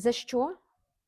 За що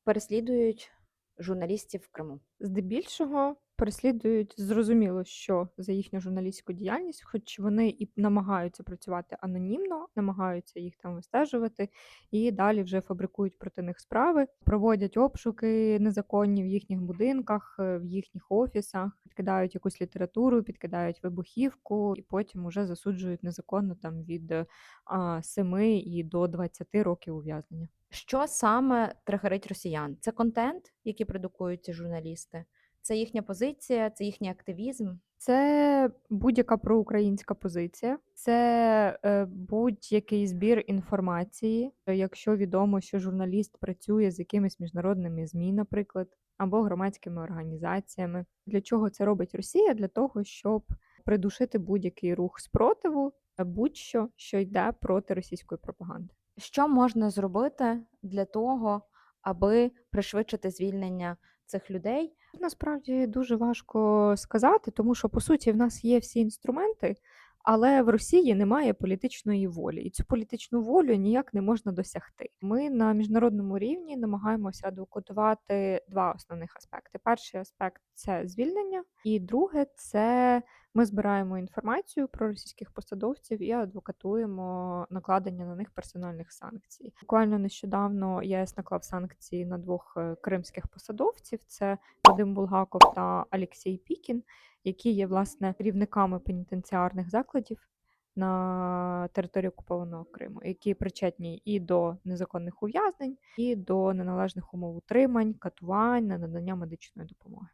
переслідують журналістів в Криму? Здебільшого переслідують зрозуміло, що за їхню журналістську діяльність, хоч вони і намагаються працювати анонімно, намагаються їх там вистежувати, і далі вже фабрикують проти них справи, проводять обшуки незаконні в їхніх будинках, е, в їхніх офісах, підкидають якусь літературу, підкидають вибухівку, і потім уже засуджують незаконно там від е, а, 7 і до 20 років ув'язнення. Що саме тригерить росіян? Це контент, який продукують ці журналісти? Це їхня позиція, це їхній активізм. Це будь-яка проукраїнська позиція, це е, будь-який збір інформації. Якщо відомо, що журналіст працює з якимись міжнародними ЗМІ, наприклад, або громадськими організаціями. Для чого це робить Росія? Для того, щоб придушити будь-який рух спротиву, будь-що, що йде проти російської пропаганди. Що можна зробити для того, аби пришвидшити звільнення цих людей? Насправді дуже важко сказати, тому що по суті в нас є всі інструменти, але в Росії немає політичної волі, і цю політичну волю ніяк не можна досягти. Ми на міжнародному рівні намагаємося адвокатувати два основних аспекти. Перший аспект це звільнення, і друге це ми збираємо інформацію про російських посадовців і адвокатуємо накладення на них персональних санкцій. Буквально нещодавно ЄС наклав санкції на двох е, кримських посадовців: це Вадим Булгаков та Алексій Пікін, які є власне керівниками пенітенціарних закладів на території окупованого Криму, які причетні і до незаконних ув'язнень, і до неналежних умов утримань, катувань, надання медичної допомоги.